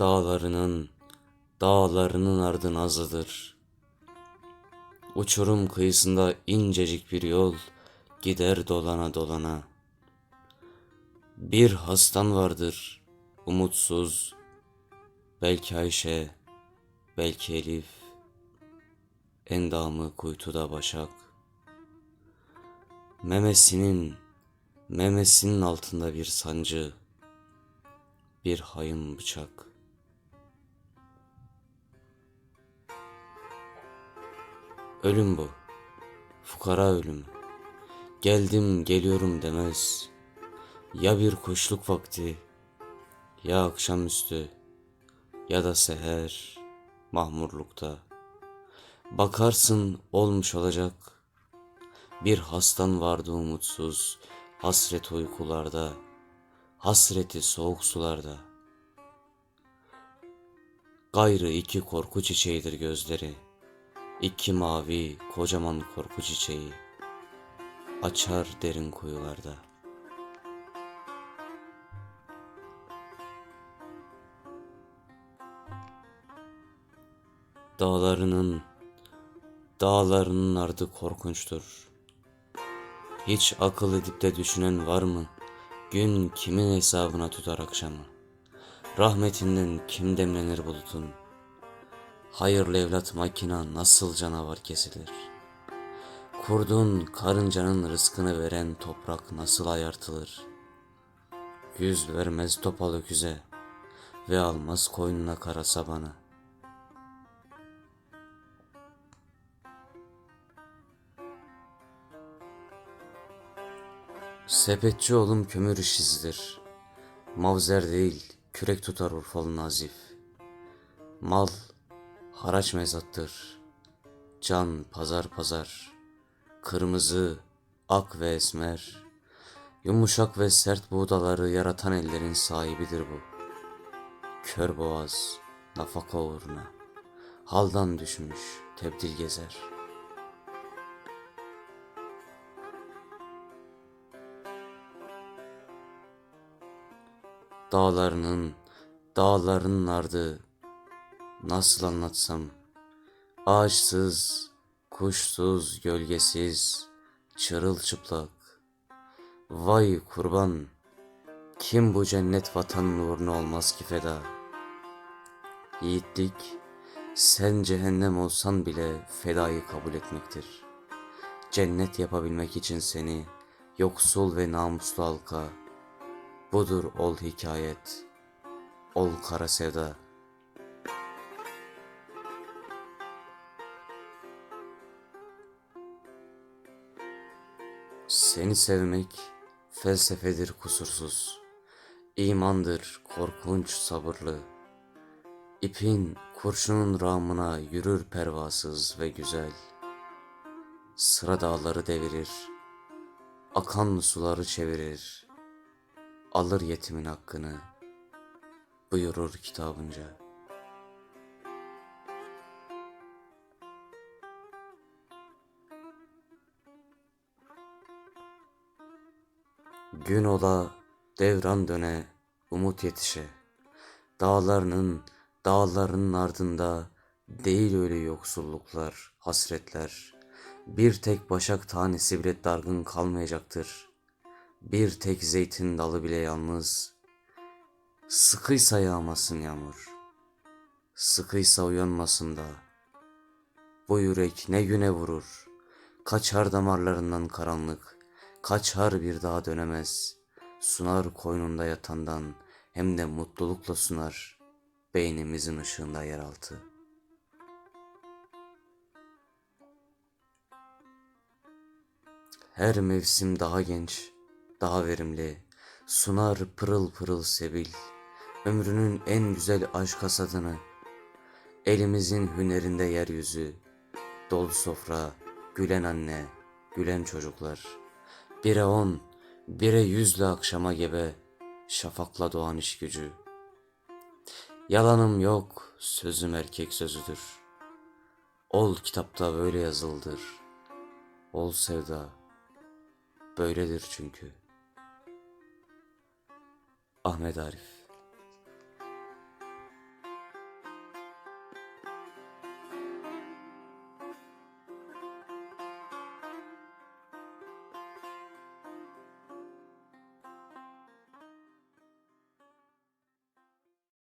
Dağlarının, dağlarının ardı nazlıdır. Uçurum kıyısında incecik bir yol gider dolana dolana. Bir hastan vardır, umutsuz, belki Ayşe, belki Elif, endamı kuytuda başak. Memesinin, memesinin altında bir sancı, bir hayın bıçak. Ölüm bu, fukara ölümü. Geldim geliyorum demez. Ya bir kuşluk vakti, ya akşamüstü, ya da seher, mahmurlukta. Bakarsın olmuş olacak. Bir hastan vardı umutsuz, hasret uykularda, hasreti soğuk sularda. Gayrı iki korku çiçeğidir gözleri, iki mavi kocaman korku çiçeği, açar derin kuyularda. Dağlarının, dağlarının ardı korkunçtur. Hiç akıl edip de düşünen var mı? Gün kimin hesabına tutar akşamı? Rahmetinden kim demlenir bulutun? Hayırlı evlat makina nasıl canavar kesilir? Kurdun karıncanın rızkını veren toprak nasıl ayartılır? Yüz vermez topal öküze ve almaz koynuna kara sabanı. Sepetçi oğlum kömür işizidir. Mavzer değil, kürek tutar Urfalı Nazif. Mal, haraç mezattır. Can, pazar pazar. Kırmızı, ak ve esmer. Yumuşak ve sert buğdaları yaratan ellerin sahibidir bu. Kör boğaz, nafaka uğruna. Haldan düşmüş, tebdil gezer.'' Dağlarının, dağlarının ardı nasıl anlatsam? Ağaçsız, kuşsuz, gölgesiz, çırılçıplak. Vay kurban, kim bu cennet vatanın uğruna olmaz ki feda? Yiğitlik, sen cehennem olsan bile fedayı kabul etmektir. Cennet yapabilmek için seni yoksul ve namuslu halka Budur ol hikayet, ol kara sevda. Seni sevmek felsefedir kusursuz. İmandır korkunç sabırlı. İpin kurşunun ramına yürür pervasız ve güzel. Sıra dağları devirir, akan suları çevirir alır yetimin hakkını buyurur kitabınca. Gün ola devran döne umut yetişe dağlarının dağlarının ardında değil öyle yoksulluklar hasretler bir tek başak tanesi bile dargın kalmayacaktır.'' Bir tek zeytin dalı bile yalnız. Sıkıysa yağmasın yağmur. Sıkıysa uyanmasın da. Bu yürek ne güne vurur. Kaçar damarlarından karanlık. Kaçar bir daha dönemez. Sunar koynunda yatandan hem de mutlulukla sunar. Beynimizin ışığında yeraltı. Her mevsim daha genç, daha verimli, sunar pırıl pırıl sebil, ömrünün en güzel aşk hasadını, elimizin hünerinde yeryüzü, dolu sofra, gülen anne, gülen çocuklar, bire on, bire yüzle akşama gebe, şafakla doğan iş gücü. Yalanım yok, sözüm erkek sözüdür. Ol kitapta böyle yazıldır. Ol sevda, böyledir çünkü.'' Ahmet Arif